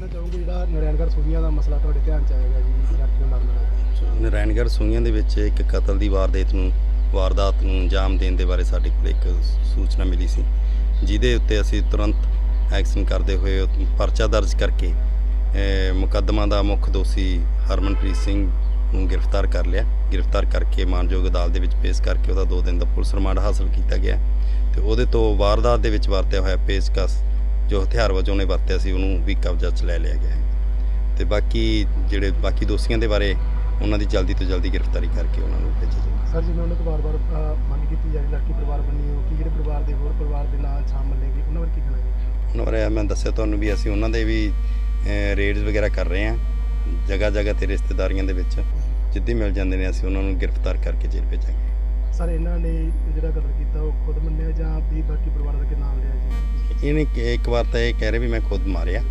ਕਹਿਣਾ ਚਾਹੋਗੇ ਜਿਹੜਾ ਨਰੈਣਗੜ੍ਹ ਸੂਈਆਂ ਦਾ ਮਸਲਾ ਤੁਹਾਡੇ ਧਿਆਨ ਚ ਆਏਗਾ ਜੀ ਲੜਕੀ ਨੂੰ ਮਾਰਨ ਦਾ ਨਾਰਾਇਣਗੜ੍ਹ ਸੂਈਆਂ ਦੇ ਵਿੱਚ ਇੱਕ ਕਤਲ ਦੀ ਵਾਰਦਾਤ ਨੂੰ ਵਾਰਦਾਤ ਨੂੰ ਅੰਜਾਮ ਦੇਣ ਦੇ ਬਾਰੇ ਸਾਡੇ ਕੋਲ ਇੱਕ ਸੂਚਨਾ ਮਿਲੀ ਸੀ ਜਿਹਦੇ ਉੱਤੇ ਅਸੀਂ ਤੁਰੰਤ ਐਕਸ਼ਨ ਕਰਦੇ ਹੋਏ ਪਰਚਾ ਦਰਜ ਕਰਕੇ ਅਹ, ਮੁਕੱਦਮਾ ਦਾ ਮੁੱਖ ਦੋਸ਼ੀ ਹਰਮਨਪ੍ਰੀਤ ਸਿੰਘ ਨੂੰ ਗ੍ਰਿਫਤਾਰ ਕਰ ਲਿਆ। ਗ੍ਰਿਫਤਾਰ ਕਰਕੇ ਮਾਨਯੋਗ ਅਦਾਲਤ ਦੇ ਵਿੱਚ ਪੇਸ਼ ਕਰਕੇ ਉਹਦਾ 2 ਦਿਨ ਦਾ ਪੁਲਿਸ ਰਿਮਾਂਡ ਹਾਸਲ ਕੀਤਾ ਗਿਆ। ਤੇ ਉਹਦੇ ਤੋਂ ਵਾਰਦਾਤ ਦੇ ਵਿੱਚ ਵਰਤਿਆ ਹੋਇਆ ਪੇਸ਼ਕਸ਼ ਜੋ ਹਥਿਆਰ ਵਜੋਂ ਨੇ ਵਰਤਿਆ ਸੀ ਉਹਨੂੰ ਵੀ ਕਬਜ਼ਾ 'ਚ ਲੈ ਲਿਆ ਗਿਆ ਹੈ। ਤੇ ਬਾਕੀ ਜਿਹੜੇ ਬਾਕੀ ਦੋਸ਼ੀਆਂ ਦੇ ਬਾਰੇ ਉਹਨਾਂ ਦੀ ਜਲਦੀ ਤੋਂ ਜਲਦੀ ਗ੍ਰਿਫਤਾਰੀ ਕਰਕੇ ਉਹਨਾਂ ਨੂੰ ਭੇਜਿਆ ਜਾਵੇ ਸਰ ਜਿਵੇਂ ਉਹਨਾਂ ਤੋਂ ਵਾਰ-ਵਾਰ ਮੰਗ ਕੀਤੀ ਜਾ ਰਹੀ ਲੜਕੀ ਪਰਿਵਾਰ ਬੰਨੀ ਹੋ ਕਿ ਜਿਹੜੇ ਪਰਿਵਾਰ ਦੇ ਹੋਰ ਪਰਿਵਾਰ ਦੇ ਨਾਲ ਸ਼ਾਮਲ ਨੇਗੇ ਉਹਨਾਂ ਬਾਰੇ ਕੀ ਕਹਿਣਾ ਜੀ ਉਹਨਾਂ ਬਾਰੇ ਮੈਂ ਦੱਸਿਆ ਤੁਹਾਨੂੰ ਵੀ ਅਸੀਂ ਉਹਨਾਂ ਦੇ ਵੀ ਰੇਡਸ ਵਗੈਰਾ ਕਰ ਰਹੇ ਹਾਂ ਜਗ੍ਹਾ ਜਗ੍ਹਾ ਤੇ ਰਿਸ਼ਤੇਦਾਰੀਆਂ ਦੇ ਵਿੱਚ। ਜਿੱਦੀ ਮਿਲ ਜਾਂਦੇ ਨੇ ਅਸੀਂ ਉਹਨਾਂ ਨੂੰ ਗ੍ਰਿਫਤਾਰ ਕਰਕੇ ਜੇਲ੍ਹ ਭੇਜਾਂਗੇ। ਸਰ ਇਹਨਾਂ ਨੇ ਜਿਹੜਾ ਕਤਲ ਕੀਤਾ ਉਹ ਖੁਦ ਮੰਨਿਆ ਜਾਂ ਵੀ ਬਾਕੀ ਪਰਿਵਾਰ ਦਾ ਕਿ ਨਾਮ ਇਹਨੇ ਕਿ- ਇੱਕ ਵਾਰ ਤਾਂ ਇਹ ਕਹਿ ਰਿਹਾ ਵੀ ਮੈਂ ਖੁਦ ਮਾਰਿਆ।